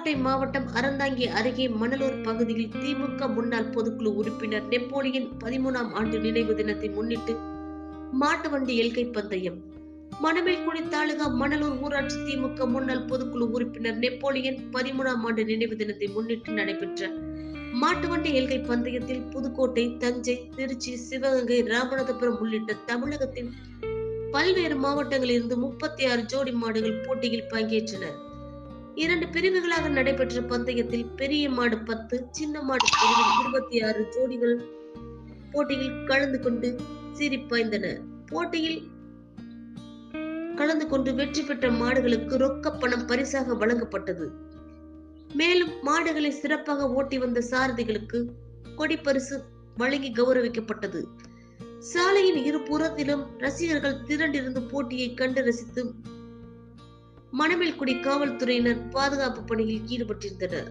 மாவட்டம் அறந்தாங்கி அருகே மணலூர் பகுதியில் திமுக முன்னாள் பொதுக்குழு உறுப்பினர் நெப்போலியன் பதிமூணாம் ஆண்டு நினைவு தினத்தை முன்னிட்டு மாட்டு வண்டி எல்கை பந்தயம். மணமேல்குடி தாலுகா மணலூர் ஊராட்சி திமுக முன்னாள் பொதுக்குழு உறுப்பினர் நெப்போலியன் பதிமூணாம் ஆண்டு நினைவு தினத்தை முன்னிட்டு நடைபெற்ற மாட்டு வண்டி எல்கை பந்தயத்தில் புதுக்கோட்டை தஞ்சை திருச்சி சிவகங்கை ராமநாதபுரம் உள்ளிட்ட தமிழகத்தின் பல்வேறு மாவட்டங்களிலிருந்து முப்பத்தி ஆறு ஜோடி மாடுகள் போட்டியில் பங்கேற்றனர். இரண்டு பிரிவுகளாக நடைபெற்ற பந்தயத்தில் பெரிய மாடு பத்து சின்ன மாடு பிரிவில் இருபத்தி ஆறு ஜோடிகள் போட்டியில் கலந்து கொண்டு சீறி போட்டியில் கலந்து கொண்டு வெற்றி பெற்ற மாடுகளுக்கு ரொக்க பணம் பரிசாக வழங்கப்பட்டது. மேலும் மாடுகளை சிறப்பாக ஓட்டி வந்த சாரதிகளுக்கு கொடி பரிசு வழங்கி கௌரவிக்கப்பட்டது. சாலையின் இரு புறத்திலும் ரசிகர்கள் திரண்டிருந்து போட்டியை கண்டு ரசித்து மணமேல்குடி காவல்துறையினர் பாதுகாப்பு பணியில் ஈடுபட்டிருந்தனர்.